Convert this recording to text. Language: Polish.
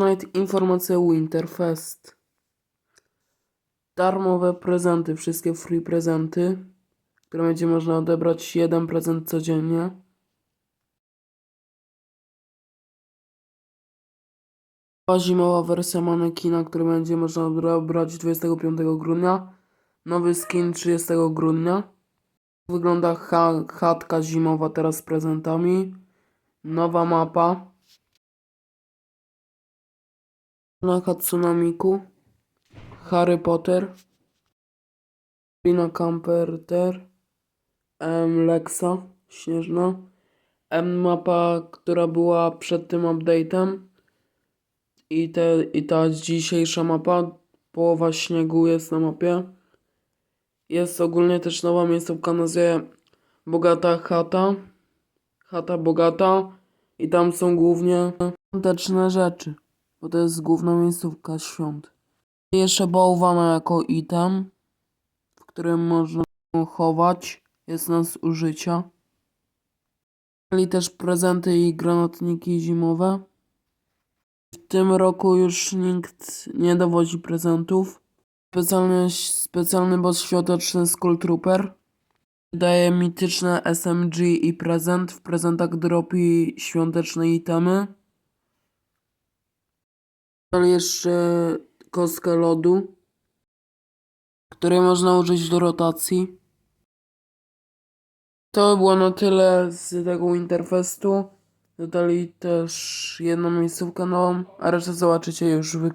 Fortnite informacja Winterfest. Darmowe prezenty, wszystkie free prezenty, które będzie można odebrać jeden prezent codziennie. Zimowa wersja manekina, który będzie można odebrać 25 grudnia. Nowy skin 30 grudnia. Wygląda cha chatka zimowa teraz z prezentami. Nowa mapa. Na Hatsunamiku. Harry Potter. Lina Camperter. M Lexa. Śnieżna. M mapa, która była przed tym update'em. I, te, I ta dzisiejsza mapa. Połowa śniegu jest na mapie. Jest ogólnie też nowa miejscówka na nazwie Bogata Chata. Chata Bogata. I tam są głównie świąteczne rzeczy. Bo to jest główna miejscówka świąt. Jeszcze bałwana jako item, w którym można chować. Jest na zużycia. Mieli też prezenty i granatniki zimowe. W tym roku już nikt nie dowozi prezentów. Specjalny, specjalny boss świąteczny Skull Trooper. Daje mityczne SMG i prezent. W prezentach dropi świąteczne itemy. Jeszcze kostkę lodu, której można użyć do rotacji. To było na tyle z tego Winterfestu. Dodali też jedną miejscówkę nową, a resztę zobaczycie już w.